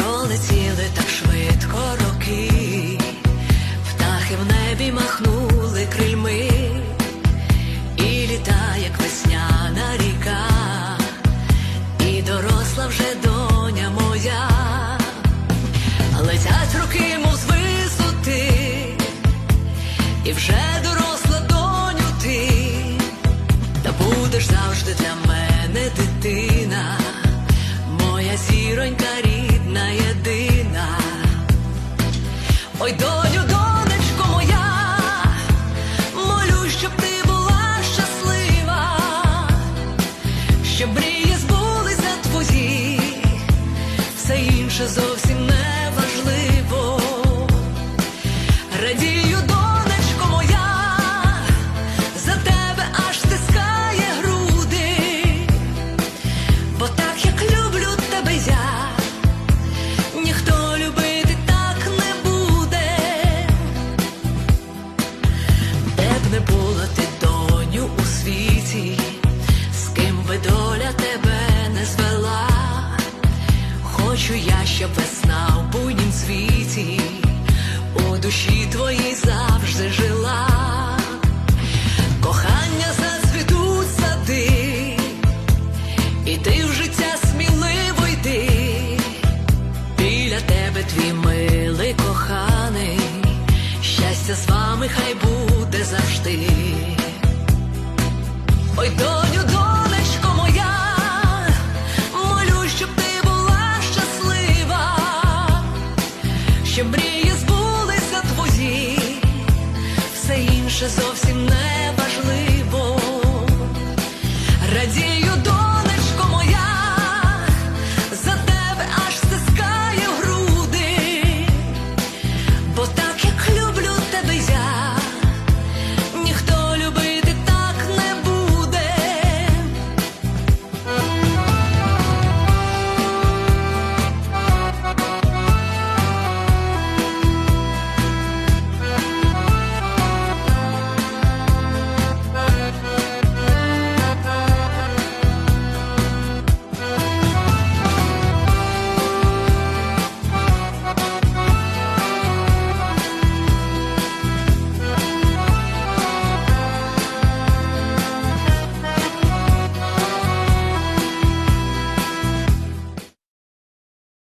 Летіли так швидко роки, птахи в небі махнули крильми, і літа, як весняна ріка, і доросла вже доня моя, летять роки, мов з висоти, і вже доросла доню ти, та будеш завжди для мене дитина, Ой, доню, донечко моя, молю, щоб ти була щаслива, щоб мрії збулися твої, все інше зовсім Хочу я, щоб весна в буйнім світі у душі твоїй завжди жила. Кохання зацвітуть сади, і ти в життя сміливо йди. Біля тебе твій милий коханий, щастя з вами хай буде завжди. Ой, щоб мрії збулися твої, все інше зовсім не